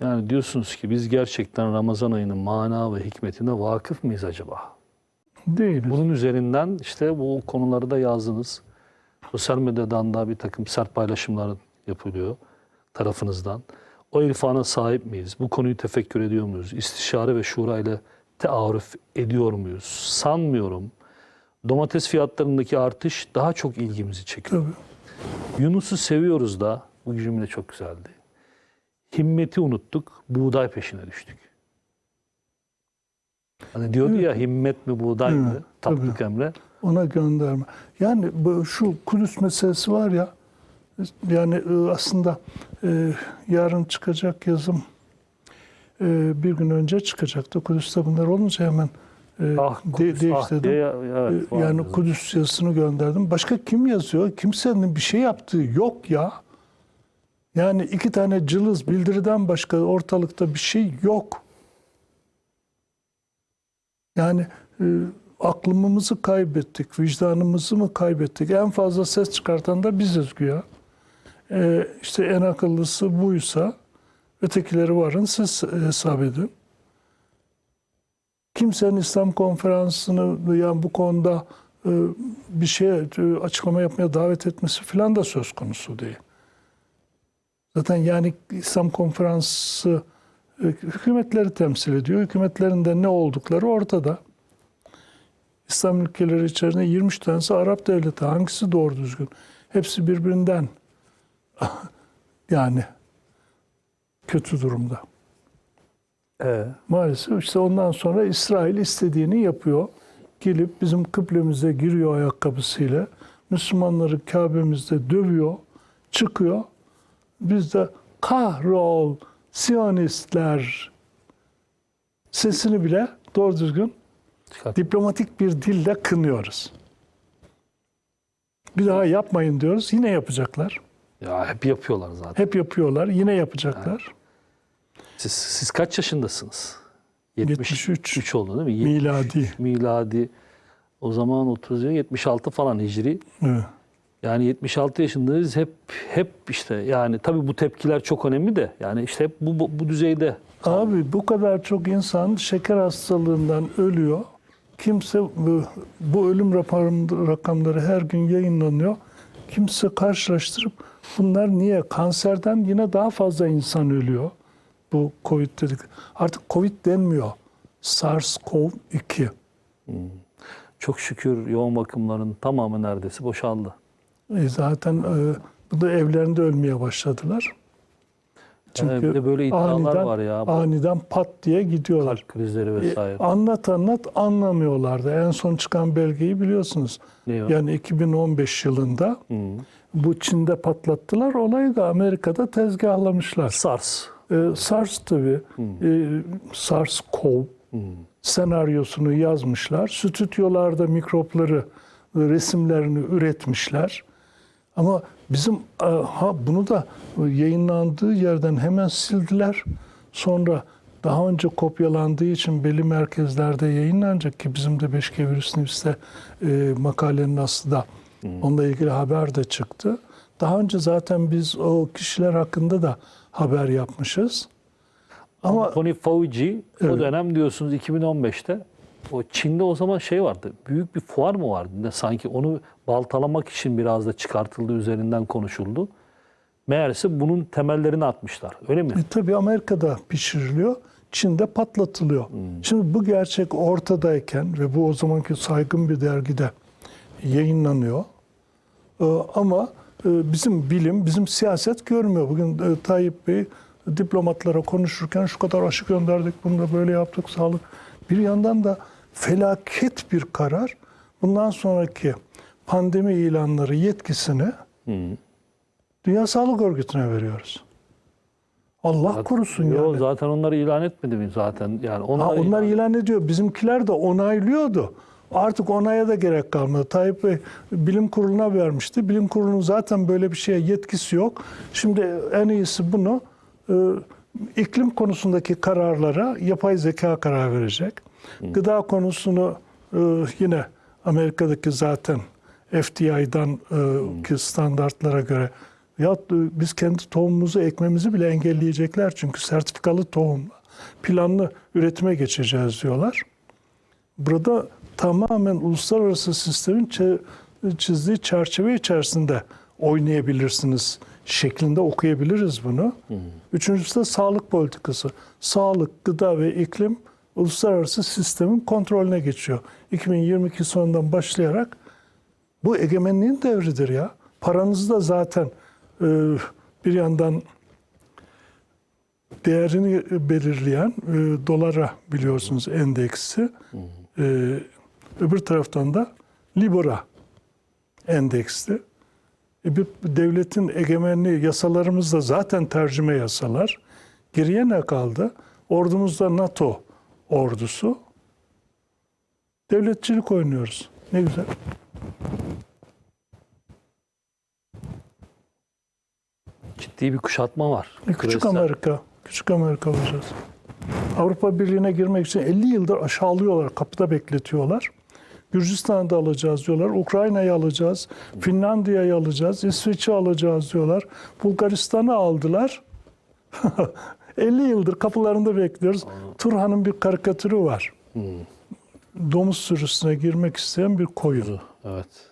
Yani diyorsunuz ki biz gerçekten Ramazan ayının mana ve hikmetine vakıf mıyız acaba? Değiliz. Bunun üzerinden işte bu konuları da yazdınız. Sosyal medyadan da bir takım sert paylaşımlar yapılıyor tarafınızdan. O irfana sahip miyiz? Bu konuyu tefekkür ediyor muyuz? İstişare ve şura ile tearruf ediyor muyuz? Sanmıyorum. Domates fiyatlarındaki artış daha çok ilgimizi çekiyor. Tabii. Yunus'u seviyoruz da, bu cümle çok güzeldi. Himmeti unuttuk, buğday peşine düştük. Hani diyordu ya himmet mi buğday mı? Evet, Tapduk Emre. Ona gönderme. Yani bu şu Kudüs meselesi var ya yani e, aslında e, yarın çıkacak yazım e, bir gün önce çıkacaktı. Kudüs'te bunlar olunca hemen e, Ah, de- Kudüs, ah değiştirdim. diye, evet, E, yani. Kudüs yazısını gönderdim. Başka kim yazıyor? Kimsenin bir şey yaptığı yok ya. Yani iki tane cılız bildiriden başka ortalıkta bir şey yok. Yani e, aklımızı kaybettik, vicdanımızı mı kaybettik? En fazla ses çıkartan da biziz güya. E, işte en akıllısı buysa ötekileri varın siz hesap edin. Kimsenin İslam konferansını yani bu konuda e, bir şey e, açıklama yapmaya davet etmesi falan da söz konusu değil. Zaten yani İslam konferansı e, hükümetleri temsil ediyor. Hükümetlerin de ne oldukları ortada. İslam ülkeleri içerisinde 23 tanesi Arap devleti. Hangisi doğru düzgün? Hepsi birbirinden yani kötü durumda. Ee, Maalesef işte ondan sonra İsrail istediğini yapıyor. Gelip bizim kıblemize giriyor ayakkabısıyla. Müslümanları Kabe'mizde dövüyor, çıkıyor. Biz de kahrol Siyonistler sesini bile doğru düzgün çıkart- diplomatik bir dille kınıyoruz. Bir daha yapmayın diyoruz. Yine yapacaklar. ya hep yapıyorlar zaten. Hep yapıyorlar. Yine yapacaklar. Siz, siz kaç yaşındasınız? 73. 3 oldu değil mi? Miladi. Miladi. O zaman 30 76 falan hicri. Evet. Yani 76 yaşındayız hep hep işte yani tabii bu tepkiler çok önemli de yani işte hep bu bu, bu düzeyde. Abi bu kadar çok insan şeker hastalığından ölüyor. Kimse bu, bu ölüm rakamları her gün yayınlanıyor. Kimse karşılaştırıp bunlar niye kanserden yine daha fazla insan ölüyor. Bu Covid dedik. Artık Covid denmiyor. SARS-CoV-2. Çok şükür yoğun bakımların tamamı neredeyse boşaldı. E zaten e, bu da evlerinde ölmeye başladılar. Evet, bir de böyle iddialar var ya. bu Aniden pat diye gidiyorlar. Kalp krizleri E, vesaire. anlat anlat anlamıyorlardı. En son çıkan belgeyi biliyorsunuz. Ne? Yani 2015 yılında Hı. bu Çin'de patlattılar. Olayı da Amerika'da tezgahlamışlar. SARS. E, SARS tabii, e, SARS-CoV senaryosunu yazmışlar. Stüdyolarda mikropları, e, resimlerini üretmişler. Ama bizim e, ha bunu da yayınlandığı yerden hemen sildiler. Sonra daha önce kopyalandığı için belli merkezlerde yayınlanacak ki bizim de 5G Virüs News'te e, makalenin aslı da onunla ilgili haber de çıktı. Daha önce zaten biz o kişiler hakkında da haber yapmışız. Ama Tony Fauci o Evet. dönem diyorsunuz 2015'te o Çin'de o zaman şey vardı. Büyük bir fuar mı vardı? Ne sanki onu baltalamak için biraz da çıkartıldı üzerinden konuşuldu. Meğerse bunun temellerini atmışlar. Öyle mi? E, tabii Amerika'da pişiriliyor, Çin'de patlatılıyor. Şimdi bu gerçek ortadayken ve bu o zamanki saygın bir dergide yayınlanıyor. E, ama e, bizim bilim, bizim siyaset görmüyor. Bugün e, Tayyip Bey diplomatlara konuşurken şu kadar aşı gönderdik, bunu da böyle yaptık, sağlık. Bir yandan da felaket bir karar. Bundan sonraki pandemi ilanları yetkisini Dünya Sağlık Örgütü'ne veriyoruz. Allah korusun Yo, yani. zaten onları ilan etmedi mi zaten? Yani onlar, Ha, onlar ilan ediyor. Bizimkiler de onaylıyordu. Artık onaya da gerek kalmadı. Tayyip Bey bilim kuruluna vermişti. Bilim kurulunun zaten böyle bir şeye yetkisi yok. Şimdi en iyisi bunu e, iklim konusundaki kararlara yapay zeka karar verecek. Gıda konusunu e, yine Amerika'daki zaten FDI'dan e, ki standartlara göre Ya biz kendi tohumumuzu ekmemizi bile engelleyecekler çünkü sertifikalı tohum planlı üretime geçeceğiz diyorlar. Burada tamamen uluslararası sistemin çizdiği çerçeve içerisinde oynayabilirsiniz şeklinde okuyabiliriz bunu. Üçüncüsü de sağlık politikası. Sağlık, gıda ve iklim uluslararası sistemin kontrolüne geçiyor. 2022 sonundan başlayarak bu egemenliğin devridir ya. Paranızı da zaten e, bir yandan değerini belirleyen e, dolara biliyorsunuz endeksi. E, öbür taraftan da Libora endeksli. E, bir devletin egemenliği yasalarımız da zaten tercüme yasalar. Geriye ne kaldı? Ordumuzda NATO ordusu. Devletçilik oynuyoruz. Ne güzel. Ciddi bir kuşatma var. E, Küçük Küresel. Amerika. Küçük Amerika olacağız. Avrupa Birliği'ne girmek için 50 yıldır aşağılıyorlar, kapıda bekletiyorlar. Gürcistan'ı da alacağız diyorlar, Ukrayna'yı alacağız, Finlandiya'yı alacağız, İsveç'i alacağız diyorlar. Bulgaristan'ı aldılar. 50 yıldır kapılarında bekliyoruz. Turhan'ın bir karikatürü var. Domuz sürüsüne girmek isteyen bir koyun. Evet.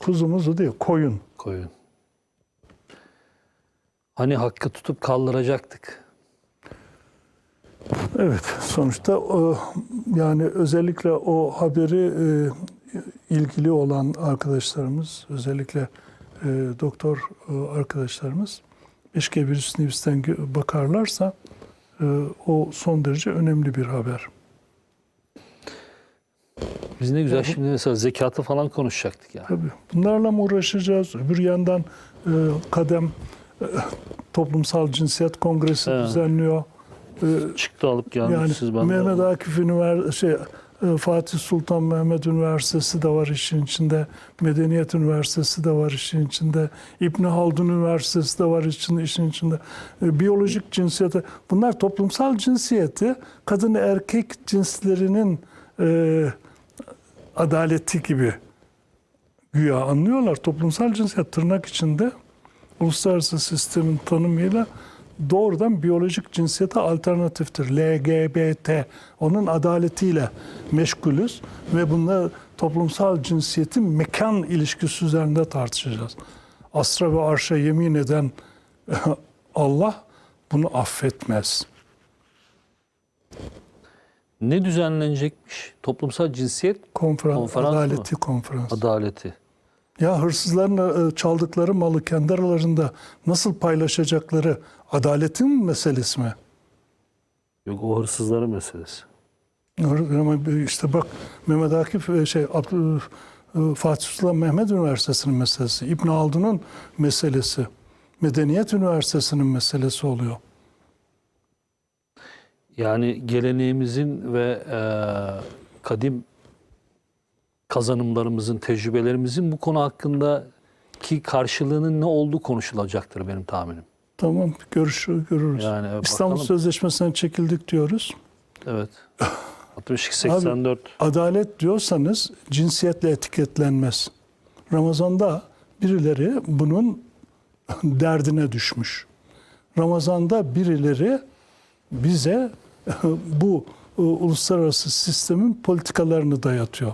Kuzumuzu değil, koyun. Koyun. Hani hakkı tutup kaldıracaktık. Evet, sonuçta o, yani özellikle o haberi e, ilgili olan arkadaşlarımız, özellikle e, doktor e, arkadaşlarımız eşke virüs nefisten bakarlarsa e, o son derece önemli bir haber. Biz ne güzel şimdi mesela zekatı falan konuşacaktık ya. Tabii. Bunlarla mı uğraşacağız? Öbür yandan e, kadem e, toplumsal cinsiyet kongresi Evet. düzenliyor. E, Çıktı alıp Yani gelmişsiniz ben de Mehmet. Akif Üniversitesi, şey, e, Fatih Sultan Mehmet Üniversitesi de var işin içinde. Medeniyet Üniversitesi de var işin içinde. İbn Haldun Üniversitesi de var işin, işin içinde. E, Biyolojik cinsiyete. Bunlar toplumsal cinsiyeti kadın erkek cinslerinin e, adaleti gibi güya anlıyorlar. Toplumsal cinsiyet tırnak içinde uluslararası sistemin tanımıyla doğrudan biyolojik cinsiyete alternatiftir. LGBT, onun adaletiyle meşgulüz ve bunlar toplumsal cinsiyetin mekan ilişkisi üzerinde tartışacağız. Asra ve arşa yemin eden Allah bunu affetmez. Ne düzenlenecekmiş? Toplumsal cinsiyet Konferans, Konferans mı? adaleti konferans. adaleti. Ya hırsızların e, çaldıkları malı kendi aralarında nasıl paylaşacakları adaletin meselesi mi? Yok o hırsızların meselesi. İşte bak Mehmet Akif e, şey e, Fatih Sultan Mehmet Üniversitesi'nin meselesi, İbn Haldun'un meselesi, Medeniyet Üniversitesi'nin meselesi oluyor. Yani geleneğimizin ve e, kadim kazanımlarımızın, tecrübelerimizin bu konu hakkında ki karşılığının ne olduğu konuşulacaktır benim tahminim. Tamam görüş görürüz. Yani evet, İstanbul bakalım. Sözleşmesi'nden çekildik diyoruz. Evet. 62 84 Adalet diyorsanız cinsiyetle etiketlenmez. Ramazan'da birileri bunun derdine düşmüş. Ramazan'da birileri bize bu e, uluslararası sistemin politikalarını dayatıyor.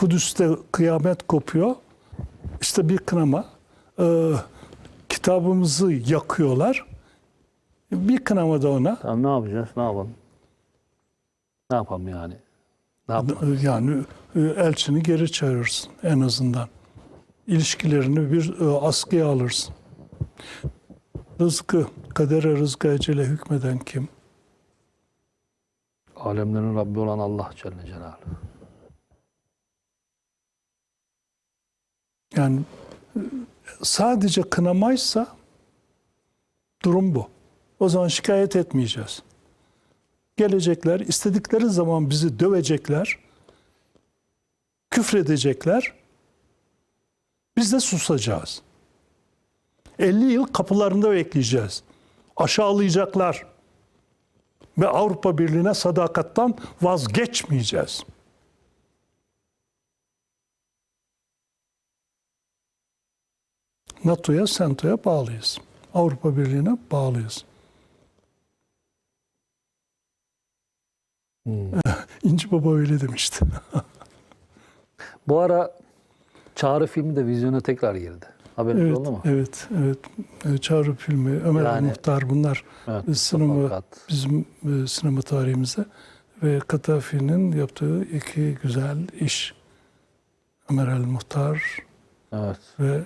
Kudüs'te kıyamet kopuyor. İşte bir kınama. Ee, kitabımızı yakıyorlar. Bir kınama da ona. Tamam ne yapacağız? Ne yapalım? Ne yapalım yani? Ne yapalım? Yani e, elçini geri çağırırsın en azından. İlişkilerini bir e, askıya alırsın. Rızkı, kadere rızkı ecele hükmeden kim? Alemlerin Rabbi olan Allah Celle Celaluhu. Yani sadece kınamaysa durum bu. O zaman şikayet etmeyeceğiz. Gelecekler, istedikleri zaman bizi dövecekler, küfredecekler. Biz de susacağız. 50 yıl kapılarında bekleyeceğiz. Aşağılayacaklar. Ve Avrupa Birliği'ne sadakattan vazgeçmeyeceğiz. NATO'ya, SENTO'ya bağlıyız. Avrupa Birliği'ne bağlıyız. İnci Baba öyle demişti. Bu ara Çağrı filmi de vizyona tekrar girdi. Haberiniz evet, oldu mu? evet, evet. E, Çağrı filmi, Ömer Yani- Muhtar bunlar Evet. sinema Fakat bizim e, sinema tarihimizde ve Katafi'nin yaptığı iki güzel iş. Ömer El Muhtar evet. ve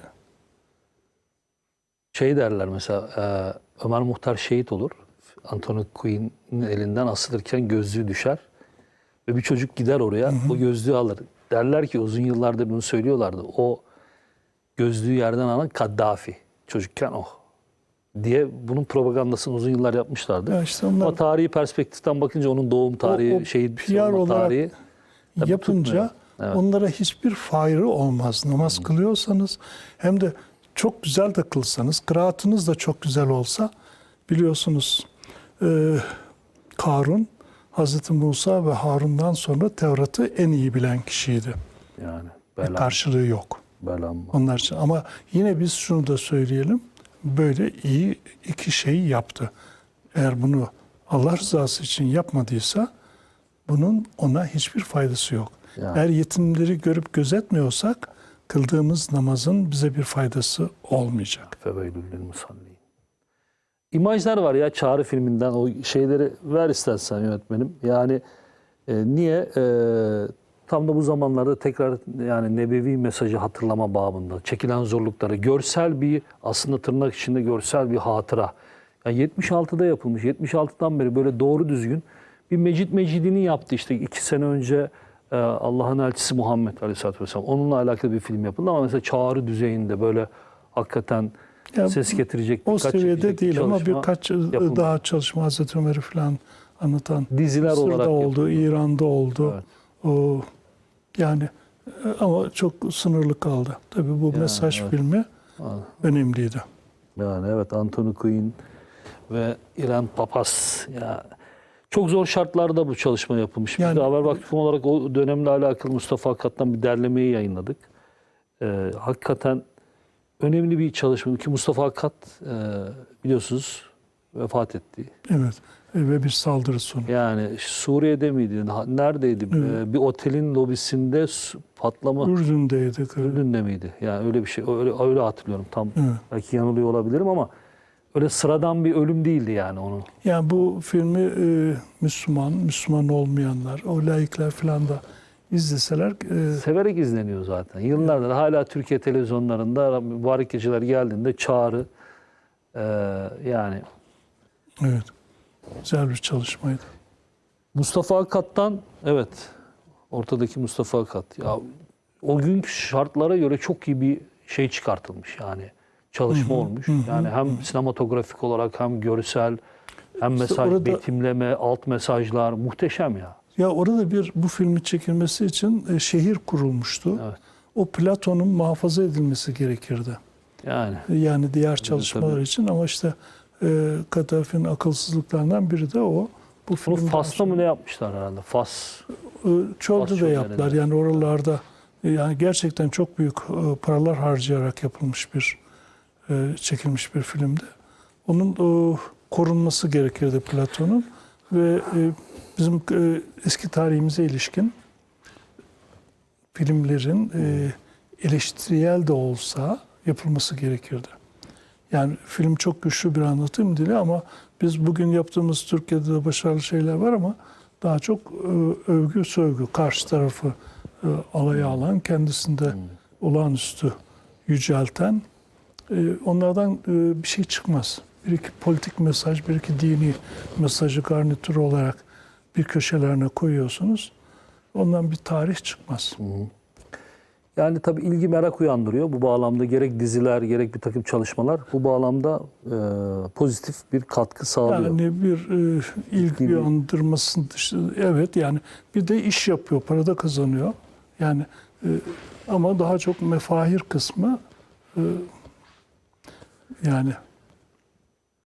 Şey derler mesela e, Ömer Muhtar şehit olur. Anthony Quinn'in elinden asılırken gözlüğü düşer. Ve bir çocuk gider oraya o gözlüğü alır. Derler ki uzun yıllardır bunu söylüyorlardı. O gözlüğü yerden alan Kaddafi. Çocukken o. Diye bunun propagandasını uzun yıllar yapmışlardı. ya işte onlar Ama tarihi perspektiften bakınca onun doğum tarihi, o şehit PR olma tarihi yapınca tutmuyor. Evet. onlara hiçbir fayrı olmaz. Namaz kılıyorsanız hem de çok güzel de kılsanız, kıraatınız da çok güzel olsa biliyorsunuz e, Karun Hazreti Musa ve Harun'dan sonra Tevrat'ı en iyi bilen kişiydi. yani Ve belam, karşılığı yok. belam. Onlar için. Ama yine biz şunu da söyleyelim. Böyle iyi iki şeyi yaptı. Eğer bunu Allah rızası için yapmadıysa bunun ona hiçbir faydası yok. Ya. Eğer yetimleri görüp gözetmiyorsak kıldığımız namazın bize bir faydası olmayacak. İmajlar var ya Çağrı filminden o şeyleri ver istersen yönetmenim. Yani e, niye E, tam da bu zamanlarda tekrar yani nebevi mesajı hatırlama babında çekilen zorlukları görsel bir aslında tırnak içinde görsel bir hatıra. Yani 76'da yapılmış. 76'dan beri böyle doğru düzgün bir Mecid Mecidini yaptı işte iki sene önce Allah'ın elçisi Muhammed Aleyhisselatü Vesselam. Onunla alakalı bir film yapıldı ama mesela çağrı düzeyinde böyle hakikaten Ya ses getirecek O seviyede bir değil ama birkaç yapıldı. daha çalışma Hazreti Ömer'i falan anlatan diziler olarak Mısır'da oldu, yapıldı. İran'da oldu. Evet. O yani e, ama çok sınırlı kaldı. Tabii bu Yani, mesaj evet. filmi önemliydi. Yani evet Anthony Quinn ve İrem Papas ya çok zor şartlarda bu çalışma yapılmış. Biz Yani- de Haber Vakfı olarak o dönemle alakalı Mustafa Hakat'tan bir derlemeyi yayınladık. Ee, hakikaten önemli bir çalışma ki Mustafa Hakat e, biliyorsunuz vefat etti. Evet. E, Ve bir saldırı sonu. Yani Suriye'de miydi? Neredeydi? Evet. Ee, bir otelin lobisinde patlama Ürdün'deydi. Ürdün'de miydi? Yani öyle bir şey. Öyle, öyle hatırlıyorum. Tam Evet. belki yanılıyor olabilirim ama öyle sıradan bir ölüm değildi yani onun. Yani bu filmi e, Müslüman, Müslüman olmayanlar, o laikler falan da izleseler e, Severek izleniyor zaten. Yıllardır hala Türkiye televizyonlarında mübarek geceler geldiğinde çağrı e, yani evet güzel bir çalışmaydı. Mustafa Akat'tan evet ortadaki Mustafa Akat ya o günkü şartlara göre çok iyi bir şey çıkartılmış yani çalışma olmuş. yani hem sinematografik olarak hem görsel hem mesaj orada- betimleme, alt mesajlar muhteşem ya. Ya orada bir bu filmi çekilmesi için e, şehir kurulmuştu. Evet. O Platon'un muhafaza edilmesi gerekirdi. Yani Yani diğer çalışmalar tabii. için ama işte e, Kaddafi'nin akılsızlıklarından biri de o. Bu bunu Fas'ta mı ne yapmışlar herhalde? Fas. E, Çöl'de Fas de yaptılar. Yani oralarda e, yani gerçekten çok büyük e, paralar harcayarak yapılmış bir e, çekilmiş bir filmdi. Onun e, korunması gerekirdi Platon'un ve e, bizim e, eski tarihimize ilişkin filmlerin e, eleştiriyel de olsa yapılması gerekirdi. Yani film çok güçlü bir anlatım dili ama biz bugün yaptığımız Türkiye'de de başarılı şeyler var ama daha çok e, övgü sövgü karşı tarafı e, alaya alan kendisinde olağanüstü yücelten e, onlardan e, bir şey çıkmaz. Bir iki politik mesaj, bir iki dini mesajı garnitür olarak bir köşelerine koyuyorsunuz. Ondan bir tarih çıkmaz. Yani tabii ilgi merak uyandırıyor. Bu bağlamda gerek diziler gerek bir takım çalışmalar bu bağlamda e, pozitif bir katkı sağlıyor. Yani bir e, ilgi Gibi. uyandırmasın dışında evet yani bir de iş yapıyor, para da kazanıyor. Yani e, ama daha çok mefahir kısmı e, yani